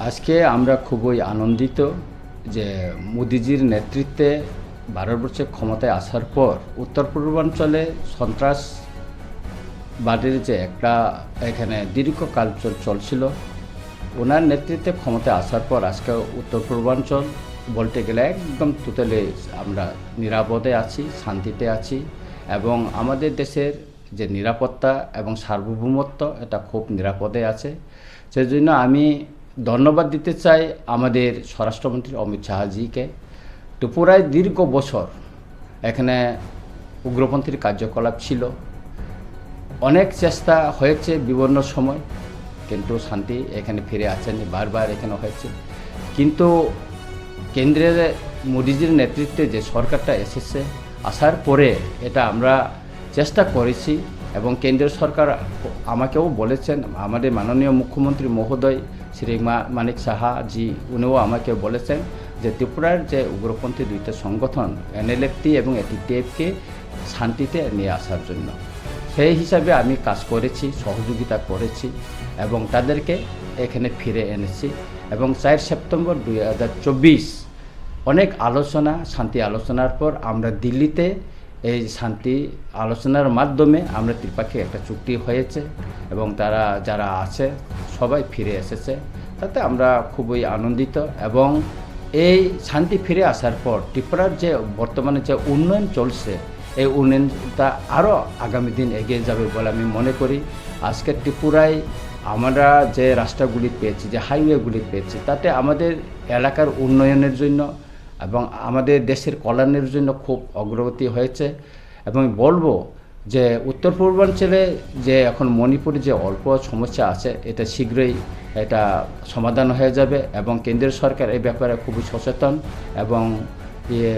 আজকে আমরা খুবই আনন্দিত যে মোদিজির নেতৃত্বে ভারতবর্ষে ক্ষমতায় আসার পর উত্তর পূর্বাঞ্চলে সন্ত্রাসবাদের যে একটা এখানে দীর্ঘকাল চল- চলছিল, ওনার নেতৃত্বে ক্ষমতায় আসার পর আজকে উত্তর পূর্বাঞ্চল বলতে গেলে একদম টোটালি আমরা নিরাপদে আছি, শান্তিতে আছি এবং আমাদের দেশের যে নিরাপত্তা এবং সার্বভৌমত্ব, এটা খুব নিরাপদে আছে। সেজন্য আমি ধন্যবাদ দিতে চাই আমাদের স্বরাষ্ট্রমন্ত্রী অমিত শাহজিকে। ত্রিপুরায় দীর্ঘ বছর এখানে উগ্রপন্থীর কার্যকলাপ ছিল। অনেক চেষ্টা হয়েছে বিভিন্ন সময়, কিন্তু শান্তি এখানে ফিরে আসেনি, বারবার এখানে হয়েছে। কিন্তু কেন্দ্রের মোদিজির নেতৃত্বে যে সরকারটা এসেছে, আসার পরে এটা আমরা চেষ্টা করেছি। এবং কেন্দ্রীয় সরকার আমাকেও বলেছেন, আমাদের মাননীয় মুখ্যমন্ত্রী মহোদয়, শ্রী মানিক সাহা জি, উনিও আমাকে বলেছেন যে ত্রিপুরার যে উগ্রপন্থী দুইটা সংগঠন, এনএলএফটি এবং এটিটিএফকে শান্তিতে নিয়ে আসার জন্য। সেই হিসাবে আমি কাজ করেছি, সহযোগিতা করেছি এবং তাদেরকে এখানে ফিরে এনেছি এবং চার সেপ্টেম্বর দুই হাজার চব্বিশ অনেক আলোচনা, শান্তি আলোচনার পর আমরা দিল্লিতে এই শান্তি আলোচনার মাধ্যমে আমরা ত্রিপাক্ষিক একটা চুক্তি হয়েছে এবং তারা যারা আছে, সবাই ফিরে এসেছে। তাতে আমরা খুবই আনন্দিত এবং এই শান্তি ফিরে আসার পর ত্রিপুরার যে বর্তমানে যে উন্নয়ন চলছে, এই উন্নয়নটা আরও আগামী দিন এগিয়ে যাবে বলে আমি মনে করি। আজকে ত্রিপুরায় আমরা যে রাস্তাগুলি পেয়েছি, যে হাইওয়েগুলি পেয়েছি, তাতে আমাদের এলাকার উন্নয়নের জন্য এবং আমাদের দেশের কল্যাণের জন্য খুব অগ্রগতি হয়েছে। এবং বলব যে উত্তর পূর্বাঞ্চলে যে এখন মণিপুরে যে অল্প সমস্যা আছে, এটা শীঘ্রই এটা সমাধান হয়ে যাবে এবং কেন্দ্রীয় সরকার এই ব্যাপারে খুবই সচেতন এবং ইয়ে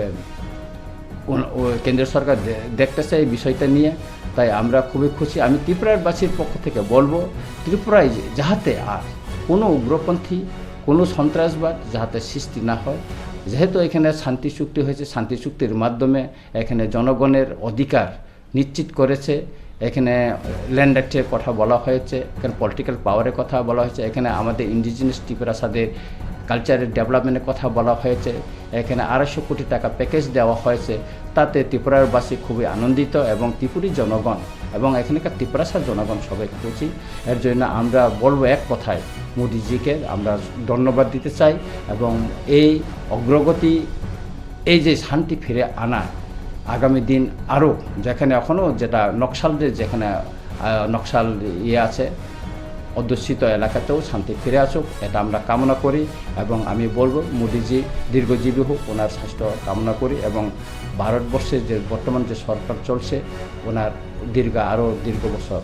কেন্দ্রীয় সরকার দেখতেছে এই বিষয়টা নিয়ে। তাই আমরা খুবই খুশি। আমি ত্রিপুরারবাসীর পক্ষ থেকে বলব, ত্রিপুরায় যাহাতে আর কোনো উগ্রপন্থী, কোনো সন্ত্রাসবাদ যাহাতে সৃষ্টি না হয় যেহেতু এখানে শান্তি চুক্তি হয়েছে, শান্তি চুক্তির মাধ্যমে এখানে জনগণের অধিকার নিশ্চিত করেছে। এখানে ল্যান্ড কথা বলা হয়েছে, এখানে পলিটিক্যাল পাওয়ারের কথা বলা হয়েছে। এখানে আমাদের ইন্ডিজিনিয়াস ত্রিপুরাসাদের কালচারের ডেভেলপমেন্টের কথা বলা হয়েছে। এখানে আড়াইশো কোটি টাকা প্যাকেজ দেওয়া হয়েছে। তাতে ত্রিপুরারবাসী খুবই আনন্দিত এবং ত্রিপুরী জনগণ এবং এখানকার ত্রিপুরাসার জনগণ সবাই খুশি। এর জন্য আমরা বলব এক কথায়, মোদিজিকে আমরা ধন্যবাদ দিতে চাই এবং এই অগ্রগতি, এই যে শান্তি ফিরে আনা আগামী দিন আরও যেখানে এখনও যেটা নকশালদের যেখানে নকশাল ইয়ে আছে অধ্যুষিত এলাকাতেও শান্তি ফিরে আসুক, এটা আমরা কামনা করি এবং আমি বলব মোদিজি দীর্ঘজীবী হোক, ওনার স্বাস্থ্য কামনা করি এবং ভারতবর্ষে যে বর্তমান যে সরকার চলছে, ওনার দীর্ঘ, আরও দীর্ঘ বছর